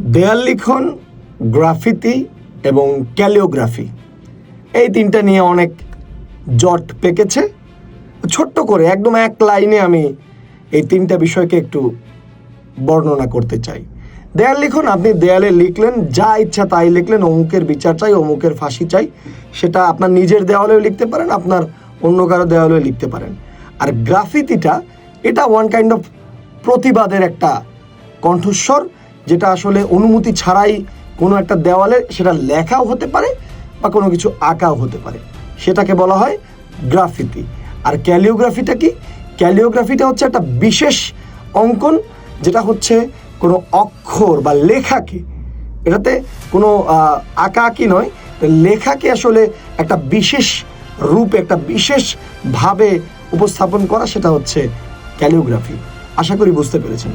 দেয়াল লিখন, গ্রাফিতি এবং ক্যালিওগ্রাফি। এই তিনটা নিয়ে অনেক জট পেকেছে। ছোট্ট করে, একদম এক লাইনে আমি এই তিনটা বিষয়কে একটু বর্ণনা করতে চাই। দেয়াল লিখন, আপনি দেয়ালে লিখলেন, যা ইচ্ছা তাই লিখলেন, অমুকের বিচার চাই, অমুকের ফাঁসি চাই, সেটা আপনার নিজের দেওয়ালেও লিখতে পারেন, আপনার অন্য কারও দেওয়ালেও লিখতে পারেন। আর গ্রাফিতিটা, এটা ওয়ান কাইন্ড অফ প্রতিবাদের একটা কণ্ঠস্বর যেটা আসলে অনুমতি ছাড়াই কোনো একটা দেওয়ালে সেটা লেখাও হতে পারে বা কোনো কিছু আঁকাও হতে পারে। সেটাকে বলা হয় গ্রাফিতি। আর ক্যালিওগ্রাফিটা কি? ক্যালিওগ্রাফিটা হচ্ছে একটা বিশেষ অঙ্কন যেটা হচ্ছে কোনো অক্ষর বা লেখাকে। এটাতে কোনো আঁকা আঁকি নয় লেখাকে আসলে একটা বিশেষ রূপে, একটা বিশেষভাবে উপস্থাপন করা সেটা হচ্ছে ক্যালিওগ্রাফি। আশা করি বুঝতে পেরেছেন।